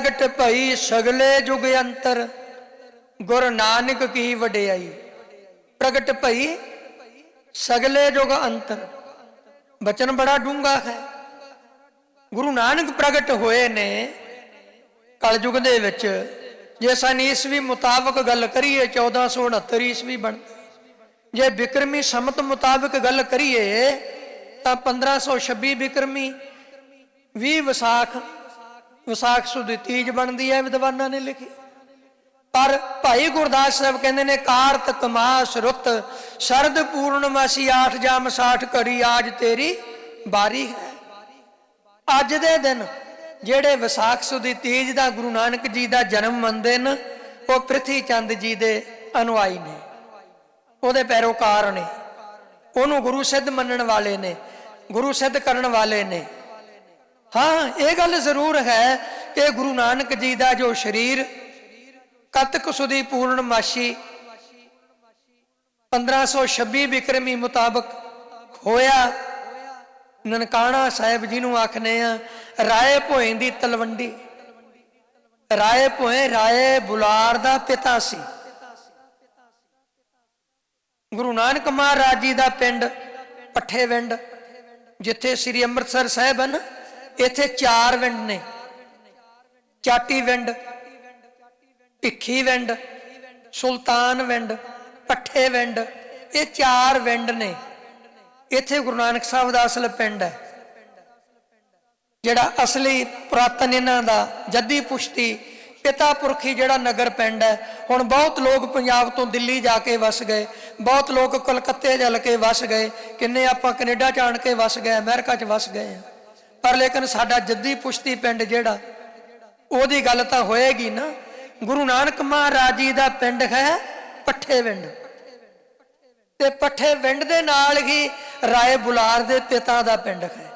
ਪ੍ਰਗਟ ਭਈ ਸਗਲੇ ਜੁਗ ਅੰਤਰ, ਗੁਰ ਨਾਨਕ ਕੀ ਵਡਿਆਈ। ਪ੍ਰਗਟ ਭਈ ਸਗਲੇ ਜੁਗ ਅੰਤਰ। ਬਚਨ ਬੜਾ ਡੂੰਗਾ ਹੈ। ਗੁਰੂ ਨਾਨਕ ਪ੍ਰਗਟ ਹੋਏ ਨੇ ਕਲਯੁਗ ਦੇ ਵਿੱਚ। ਜੇ ਸਨ ਈਸਵੀ ਮੁਤਾਬਕ ਗੱਲ ਕਰੀਏ 1469 ਈਸਵੀ ਬਣ। ਜੇ ਬਿਕਰਮੀ ਸਮਤ ਮੁਤਾਬਕ ਗੱਲ ਕਰੀਏ, ਤਾਂ 1526 ਬਿਕਰਮੀ 20 ਵਿਸਾਖ ਵਿਸਾਖ ਸੁਦੀ ਤੀਜ ਬਣਦੀ ਹੈ ਵਿਦਵਾਨਾਂ ਨੇ ਲਿਖੀ। ਪਰ ਭਾਈ ਗੁਰਦਾਸ ਸਾਹਿਬ ਕਹਿੰਦੇ ਨੇ ਕਾਰਤਕ ਮਾਸ ਰੁੱਤ ਸ਼ਰਦ ਪੂਰਨਮਾਸੀ 8 ਜਾਮ 60 ਘੜੀ ਆਜ ਤੇਰੀ ਬਾਰੀ ਹੈ। ਅੱਜ ਦੇ ਦਿਨ ਜਿਹੜੇ ਵਿਸਾਖ ਸੁਦੀ ਤੀਜ ਦਾ ਗੁਰੂ ਨਾਨਕ ਜੀ ਦਾ ਜਨਮ ਮੰਨਦੇ ਨੇ, ਉਹ ਪ੍ਰਿਥੀ ਚੰਦ ਜੀ ਦੇ ਅਨੁਆਈ ਨੇ। ਉਹਦੇ ਪੈਰੋਕਾਰ ਨੇ। ਉਹਨੂੰ ਗੁਰੂ ਸਿੱਧ ਮੰਨਣ ਵਾਲੇ ਨੇ, ਗੁਰੂ ਸਿੱਧ ਕਰਨ ਵਾਲੇ ਨੇ। ਹਾਂ, ਇਹ ਗੱਲ ਜ਼ਰੂਰ ਹੈ ਕਿ ਗੁਰੂ ਨਾਨਕ ਜੀ ਦਾ ਜੋ ਸਰੀਰ, ਕਤਕ ਸੁਦੀ ਪੂਰਨਮਾਸ਼ੀ 1526 ਬਿਕਰਮੀ ਮੁਤਾਬਕ ਹੋਇਆ ਨਨਕਾਣਾ ਸਾਹਿਬ ਜੀ ਨੂੰ ਆਖਨੇ ਆ, ਰਾਏ ਭੋਏ ਦੀ ਤਲਵੰਡੀ। ਰਾਏ ਭੋਏ ਰਾਏ ਬੁਲਾਰ ਦਾ ਪਿਤਾ ਸੀ। ਗੁਰੂ ਨਾਨਕ ਮਹਾਰਾਜ ਜੀ ਦਾ ਪਿੰਡ, ਪੱਠੇ ਵਿੰਡ, ਜਿੱਥੇ ਸ੍ਰੀ ਅੰਮ੍ਰਿਤਸਰ ਸਾਹਿਬ ਹਨ ਇੱਥੇ ਚਾਰ ਵਿੰਡ ਨੇ। Chatiwind, Bhikhiwind, Sultanwind ਪੱਠੇ ਵਿੰਡ, ਇਹ ਚਾਰ ਵਿੰਡ ਨੇ। ਇੱਥੇ ਗੁਰੂ ਨਾਨਕ ਸਾਹਿਬ ਦਾ ਅਸਲ ਪਿੰਡ ਹੈ, ਜਿਹੜਾ ਅਸਲੀ ਪੁਰਾਤਨ ਇਹਨਾਂ ਦਾ ਜੱਦੀ ਪੁਸ਼ਤੀ, ਪਿਤਾ ਪੁਰਖੀ ਜਿਹੜਾ ਨਗਰ ਪਿੰਡ ਹੈ। ਹੁਣ ਬਹੁਤ ਲੋਕ ਪੰਜਾਬ ਤੋਂ ਦਿੱਲੀ ਜਾ ਕੇ ਵਸ ਗਏ, ਬਹੁਤ ਲੋਕ ਕਲਕੱਤੇ ਚੱਲ ਕੇ ਵਸ ਗਏ, ਕਿੰਨੇ ਆਪਾਂ ਕੈਨੇਡਾ ਜਾਣ ਕੇ ਵਸ ਗਏ, ਅਮਰੀਕਾ 'ਚ ਵਸ ਗਏ ਆ। ਪਰ ਲੇਕਿਨ ਸਾਡਾ ਜੱਦੀ ਪੁਸ਼ਤੀ ਪਿੰਡ ਜਿਹੜਾ, ਉਹਦੀ ਗੱਲ ਤਾਂ ਹੋਏਗੀ ਨਾ। ਗੁਰੂ ਨਾਨਕ ਮਹਾਰਾਜ ਜੀ ਦਾ ਪਿੰਡ ਹੈ ਪੱਠੇ ਵਿੰਡ। ਤੇ ਪੱਠੇ ਵਿੰਡ ਦੇ ਨਾਲ ਹੀ ਰਾਏ ਬੁਲਾਰ ਦੇ ਪਿਤਾ ਦਾ ਪਿੰਡ ਹੈ।